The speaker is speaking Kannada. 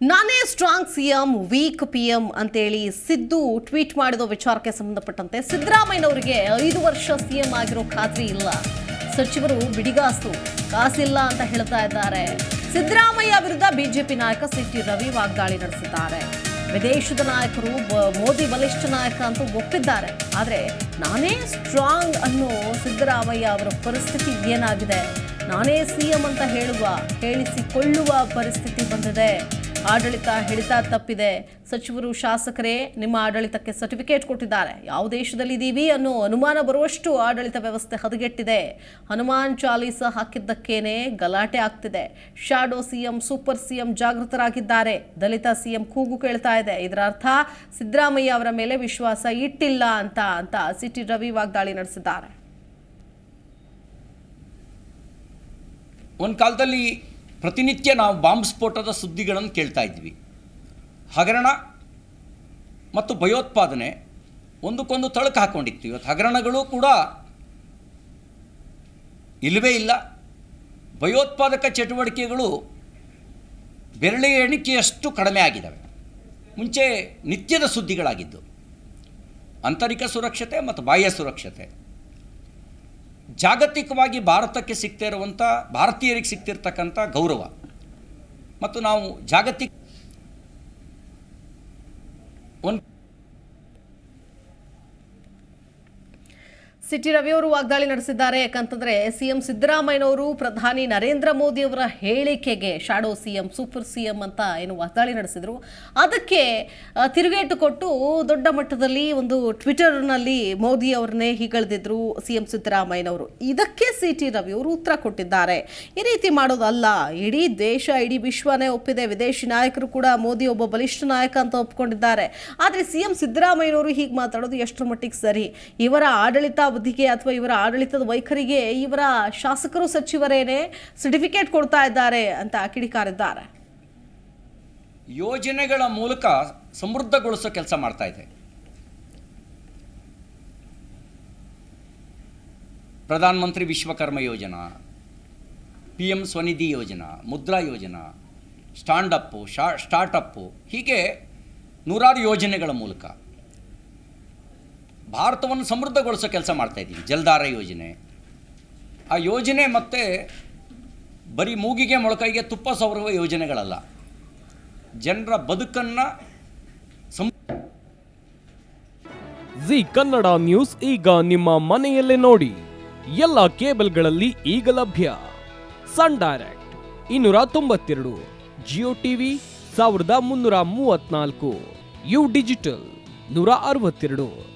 ನಾನೇ strong CM weak P M ಅಂತೇಳಿ ಸಿದ್ದು ಟ್ವೀಟ್ ಮಾಡಿದ ವಿಚಾರಕ್ಕೆ ಸಂಬಂಧಪಟ್ಟಂತೆ ಸಿದ್ದರಾಮಯ್ಯನವರಿಗೆ ಐದು ವರ್ಷ ಸಿಎಂ ಆಗಿರೋ ಖಾತ್ರಿ ಇಲ್ಲ. ಸಚಿವರು ಬಿಡಿಗಾಸು, ಕಾಸಿಲ್ಲ ಅಂತ ಹೇಳ್ತಾ ಇದ್ದಾರೆ. ಸಿದ್ದರಾಮಯ್ಯ ವಿರುದ್ಧ ಬಿಜೆಪಿ ನಾಯಕ ಸಿಟಿ ರವಿ ವಾಗ್ದಾಳಿ ನಡೆಸಿದ್ದಾರೆ. ವಿದೇಶದ ನಾಯಕರು ಮೋದಿ ಬಲಿಷ್ಠ ನಾಯಕ ಅಂತ ಒಪ್ಪಿದ್ದಾರೆ. ಆದರೆ ನಾನೇ ಸ್ಟ್ರಾಂಗ್ ಅನ್ನೋ ಸಿದ್ದರಾಮಯ್ಯ ಅವರ ಪರಿಸ್ಥಿತಿ ಏನಾಗಿದೆ? ನಾನೇ ಸಿಎಂ ಅಂತ ಹೇಳುವ, ಹೇಳಿಸಿಕೊಳ್ಳುವ ಪರಿಸ್ಥಿತಿ ಬಂದಿದೆ. ಆಡಳಿತ ಹಿಡಿತ ತಪ್ಪಿದೆ. ಸಚಿವರು, ಶಾಸಕರೇ, ನಿಮ್ಮ ಆಡಳಿತಕ್ಕೆ ಸರ್ಟಿಫಿಕೇಟ್ ಕೊಟ್ಟಿದ್ದಾರೆ. ಯಾವ ದೇಶದಲ್ಲಿದ್ದೀವಿ ಅನ್ನೋ ಅನುಮಾನ ಬರುವಷ್ಟು ಆಡಳಿತ ವ್ಯವಸ್ಥೆ ಹದಗೆಟ್ಟಿದೆ. ಹನುಮಾನ್ ಚಾಲೀಸ ಹಾಕಿದ್ದಕ್ಕೇನೆ ಗಲಾಟೆ ಆಗ್ತಿದೆ. ಶಾಡೋ ಸಿಎಂ, ಸೂಪರ್ ಸಿಎಂ ಜಾಗೃತರಾಗಿದ್ದಾರೆ. ದಲಿತ ಸಿಎಂ ಕೂಗು ಕೇಳ್ತಾ ಇದೆ. ಇದರ ಅರ್ಥ, ಸಿದ್ದರಾಮಯ್ಯ ಅವರ ಮೇಲೆ ವಿಶ್ವಾಸ ಇಟ್ಟಿಲ್ಲ ಅಂತ ಅಂತ ಸಿಟಿ ರವಿ ವಾಗ್ದಾಳಿ ನಡೆಸಿದ್ದಾರೆ. ಒಂದು ಕಾಲದಲ್ಲಿ ಪ್ರತಿನಿತ್ಯ ನಾವು ಬಾಂಬ್ ಸ್ಫೋಟದ ಸುದ್ದಿಗಳನ್ನು ಕೇಳ್ತಾ ಇದ್ವಿ. ಹಗರಣ ಮತ್ತು ಭಯೋತ್ಪಾದನೆ ಒಂದಕ್ಕೊಂದು ತಳಕು ಹಾಕ್ಕೊಂಡಿತ್ತು ಇವತ್ತು ಹಗರಣಗಳು ಕೂಡ ಇಲ್ಲವೇ ಇಲ್ಲ. ಭಯೋತ್ಪಾದಕ ಚಟುವಟಿಕೆಗಳು ಬೆರಳಿ ಎಣಿಕೆಯಷ್ಟು ಕಡಿಮೆ ಆಗಿದ್ದಾವೆ. ಮುಂಚೆ ನಿತ್ಯದ ಸುದ್ದಿಗಳಾಗಿದ್ದು, ಆಂತರಿಕ ಸುರಕ್ಷತೆ ಮತ್ತು ಬಾಹ್ಯ ಸುರಕ್ಷತೆ. ಜಾಗತಿಕವಾಗಿ ಭಾರತಕ್ಕೆ ಸಿಗ್ತಾ ಇರುವಂಥ ಭಾರತೀಯರಿಗೆ ಸಿಗ್ತಿರ್ತಕ್ಕಂಥ ಗೌರವ. ಮತ್ತು ನಾವು ಜಾಗತಿಕ ಒಂದು ಸಿಟಿ ರವಿ ಅವರು ವಾಗ್ದಾಳಿ ನಡೆಸಿದ್ದಾರೆ. ಯಾಕಂತಂದ್ರೆ ಸಿಎಂ ಸಿದ್ದರಾಮಯ್ಯನವರು ಪ್ರಧಾನಿ ನರೇಂದ್ರ ಮೋದಿ ಅವರ ಹೇಳಿಕೆಗೆ ಶಾಡೋ ಸಿಎಂ ಸೂಪರ್ ಸಿಎಂ ಅಂತ ಏನು ವಾಗ್ದಾಳಿ ನಡೆಸಿದ್ರು. ಅದಕ್ಕೆ ತಿರುಗೇಟು ಕೊಟ್ಟು ದೊಡ್ಡ ಮಟ್ಟದಲ್ಲಿ ಒಂದು ಟ್ವಿಟರ್ನಲ್ಲಿ ಮೋದಿ ಅವ್ರನ್ನೇ ಹೀಗಳೆದಿದ್ರು ಸಿಎಂ ಸಿದ್ದರಾಮಯ್ಯನವರು. ಇದಕ್ಕೆ ಸಿ ಟಿ ರವಿ ಅವರು ಉತ್ತರ ಕೊಟ್ಟಿದ್ದಾರೆ. ಈ ರೀತಿ ಮಾಡೋದಲ್ಲ. ಇಡೀ ದೇಶ, ಇಡೀ ವಿಶ್ವನೇ ಒಪ್ಪಿದೆ. ವಿದೇಶಿ ನಾಯಕರು ಕೂಡ ಮೋದಿ ಒಬ್ಬ ಬಲಿಷ್ಠ ನಾಯಕ ಅಂತ ಒಪ್ಕೊಂಡಿದ್ದಾರೆ. ಆದರೆ ಸಿಎಂ ಸಿದ್ದರಾಮಯ್ಯನವರು ಹೀಗೆ ಮಾತಾಡೋದು ಎಷ್ಟರ ಮಟ್ಟಿಗೆ ಸರಿ? ಇವರ ಆಡಳಿತಾವಧಿಗೆ ಅಥವಾ ಇವರ ಆಡಳಿತದ ವೈಖರಿಗೆ ಇವರ ಶಾಸಕರು ಸಚಿವರೇನೆ ಸರ್ಟಿಫಿಕೇಟ್ ಕೊಡ್ತಾ ಇದ್ದಾರೆ ಅಂತ ಕಿಡಿಕಾರಿದ್ದಾರೆ ಯೋಜನೆಗಳ ಮೂಲಕ ಸಮೃದ್ಧಗೊಳಿಸೋ ಕೆಲಸ ಮಾಡ್ತಾ ಇದೆ. ಪ್ರಧಾನಮಂತ್ರಿ ವಿಶ್ವಕರ್ಮ ಯೋಜನಾ ಪಿ ಎಂ ಸ್ವನಿಧಿ ಯೋಜನಾ, ಮುದ್ರಾ ಯೋಜನಾ ಸ್ಟ್ಯಾಂಡಪ್ಪು ಶಾ, ಸ್ಟಾರ್ಟಪ್ಪು ಹೀಗೆ ನೂರಾರು ಯೋಜನೆಗಳ ಮೂಲಕ ಭಾರತವನ್ನು ಸಮೃದ್ಧಗೊಳಿಸೋ ಕೆಲಸ ಮಾಡ್ತಾ ಇದ್ದೀವಿ ಜಲಧಾರ ಯೋಜನೆ. ಆ ಯೋಜನೆ ಮತ್ತು ಬರೀ ಮೂಗಿಗೆ ಮೊಳಕೈಗೆ ತುಪ್ಪ ಸವರುವ ಯೋಜನೆಗಳಲ್ಲ. ಜನರ ಬದುಕನ್ನು ಸಂ ಜಿ ಕನ್ನಡ ನ್ಯೂಸ್ ಈಗ ನಿಮ್ಮ ಮನೆಯಲ್ಲೇ ನೋಡಿ. ಎಲ್ಲ ಕೇಬಲ್ಗಳಲ್ಲಿ ಈಗ ಲಭ್ಯ. ಸನ್ ಡೈರೆಕ್ಟ್ ಇನ್ನೂರ ತೊಂಬತ್ತೆರಡು, ಜಿಯೋ ಟಿವಿ ಸಾವಿರದ ಮುನ್ನೂರ ಮೂವತ್ನಾಲ್ಕು ಯು ಡಿಜಿಟಲ್ ನೂರ ಅರವತ್ತೆರಡು.